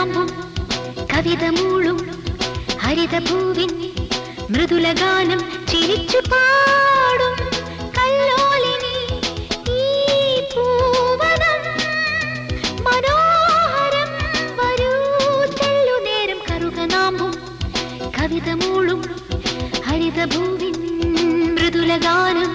കവിത മൂളും ഹരിതഭൂവിൻ മൃദുലഗാനം ചിരിച്ചു പാടും. കല്ലോലിനി ഹരിതഭൂവിൻ മൃദുലഗാനം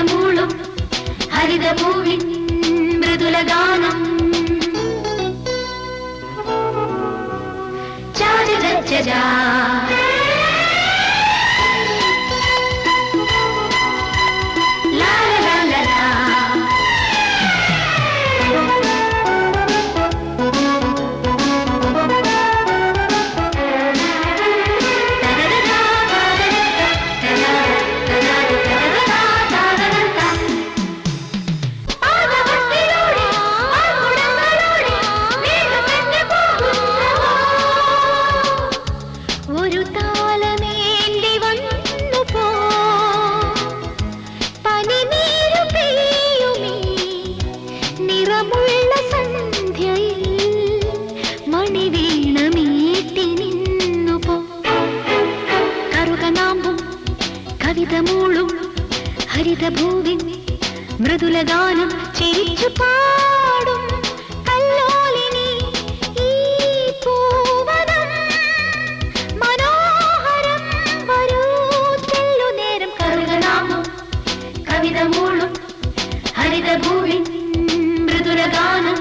മൂളും ഹരിതഭൂവിൻ മൃദുലഗാനം. ചാചാ ലാ സന്ധ്യയിൽ മണിവീണ മീട്ടി നിന്നു പോ. കറുകനാമ്പും കവിത മൂളും ഹരിതഭൂവിൻ മൃദുലഗാനം ചിരിച്ചു പാടും. ഈ മനോഹരം വരൂ. മൃദുലഗാനം